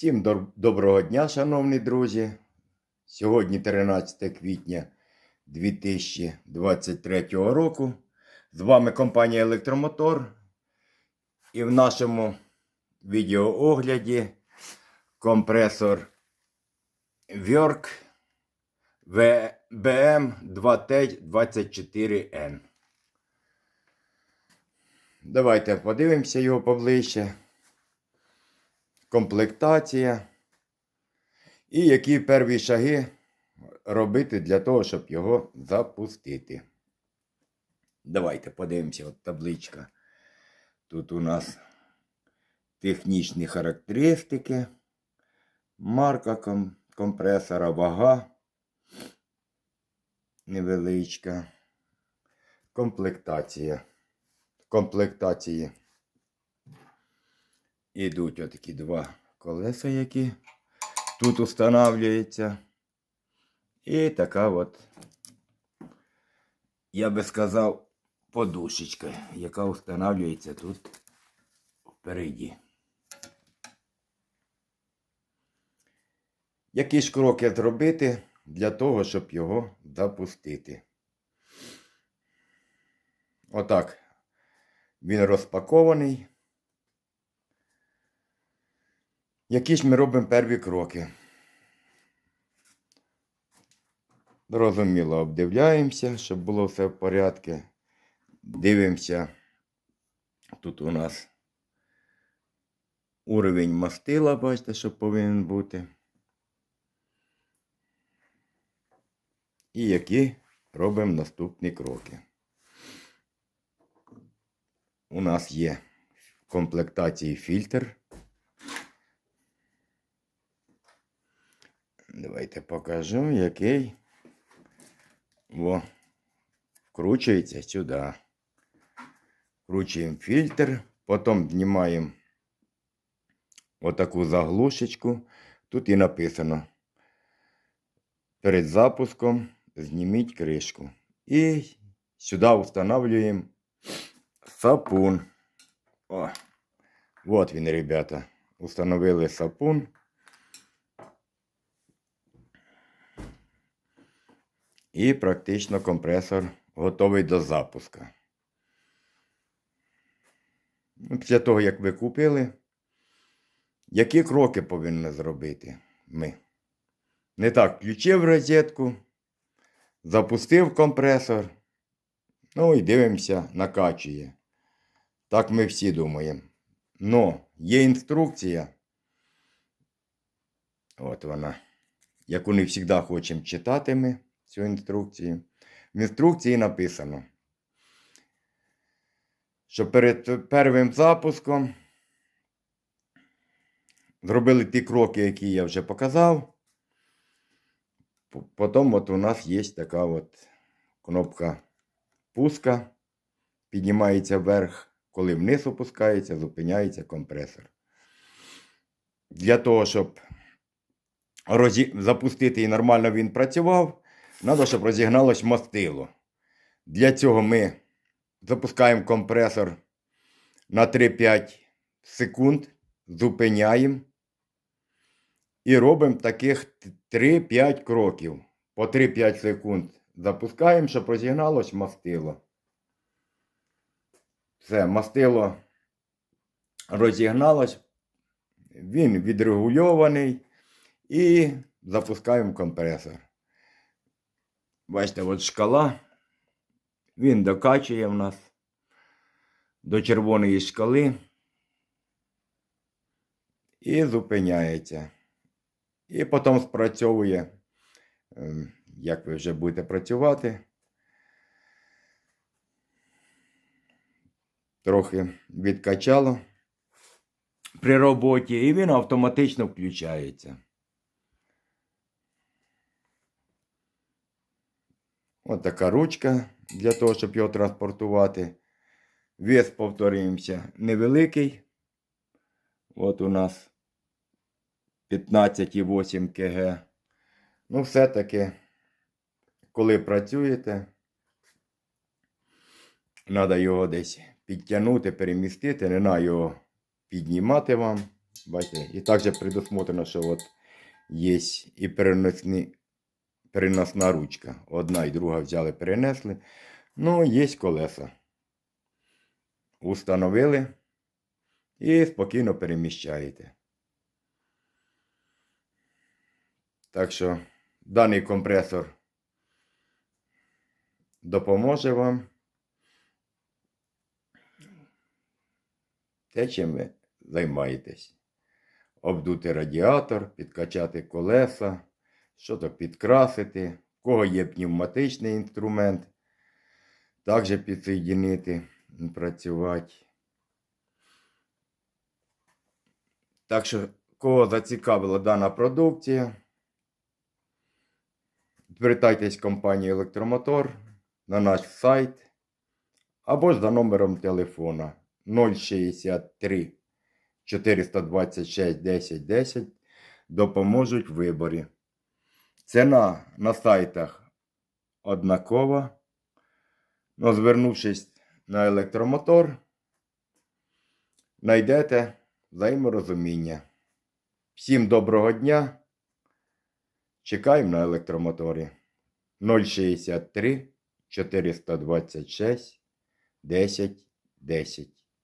Всім доброго дня, шановні друзі. Сьогодні 13 квітня 2023 року. З вами компанія Електромотор. І в нашому відеоогляді компресор Work BM2T24N. Давайте подивимося його поближче комплектація і які перві шаги робити для того, щоб його запустити. Давайте подивимося, от табличка. Тут у нас технічні характеристики, марка компресора, вага невеличка, комплектація. Комплектації Ідуть отакі два колеса, які тут устанавливаються. І така от, я би сказав, подушечка, яка устанавливається тут впереді. Які ж кроки зробити для того, щоб його запустити? Отак. Він розпакований. Які ж ми робимо перві кроки? Зрозуміло, обдивляємося, щоб було все в порядку. Дивимося. Тут у нас уровень мастила, бачите, що повинен бути. І які робимо наступні кроки. У нас є в комплектації фільтр. Давайте покажу, який Во. вкручується сюди. Вкручуємо фільтр, потім знімаємо отаку заглушечку. Тут і написано. Перед запуском зніміть кришку. І сюди встановлюємо сапун. О, от він, ребята. Установили сапун. І практично компресор готовий до запуску. Ну, Після того, як ви купили, які кроки повинні зробити ми? Не так, включив розетку, запустив компресор, ну і дивимося, накачує. Так ми всі думаємо. Но є інструкція. От вона. Яку не завжди хочемо читати ми цю інструкцію. В інструкції написано, що перед первим запуском зробили ті кроки, які я вже показав. Потім от у нас є така от кнопка пуска, піднімається вверх, коли вниз опускається, зупиняється компресор. Для того, щоб розі... запустити і нормально він працював, треба, щоб розігналось мастило. Для цього ми запускаємо компресор на 3-5 секунд, зупиняємо і робимо таких 3-5 кроків. По 3-5 секунд запускаємо, щоб розігналось мастило. Все, мастило розігналось, він відрегульований і запускаємо компресор. Бачите, от шкала. Він докачує в нас до червоної шкали і зупиняється. І потім спрацьовує, ем, як ви вже будете працювати. Трохи відкачало при роботі, і він автоматично включається. Ось така ручка для того, щоб його транспортувати. Вес, повторюємося, невеликий. От у нас 15,8 кг. Ну, все-таки, коли працюєте, треба його десь підтягнути, перемістити, не на його піднімати вам. Бачите, і також предусмотрено, що от є і переносні, переносна ручка. Одна і друга взяли, перенесли. Ну, є колеса. Установили і спокійно переміщаєте. Так що даний компресор допоможе вам. Те, чим ви займаєтесь. Обдути радіатор, підкачати колеса, що-то підкрасити. В кого є пневматичний інструмент, також підсоєдинити, працювати. Так що, кого зацікавила дана продукція, звертайтесь в компанію Електромотор на наш сайт або за номером телефона 063 426 10 10 допоможуть в виборі. Ціна на сайтах однакова. Но звернувшись на електромотор, знайдете взаєморозуміння. Всім доброго дня! Чекаємо на електромоторі 063 426 10 10.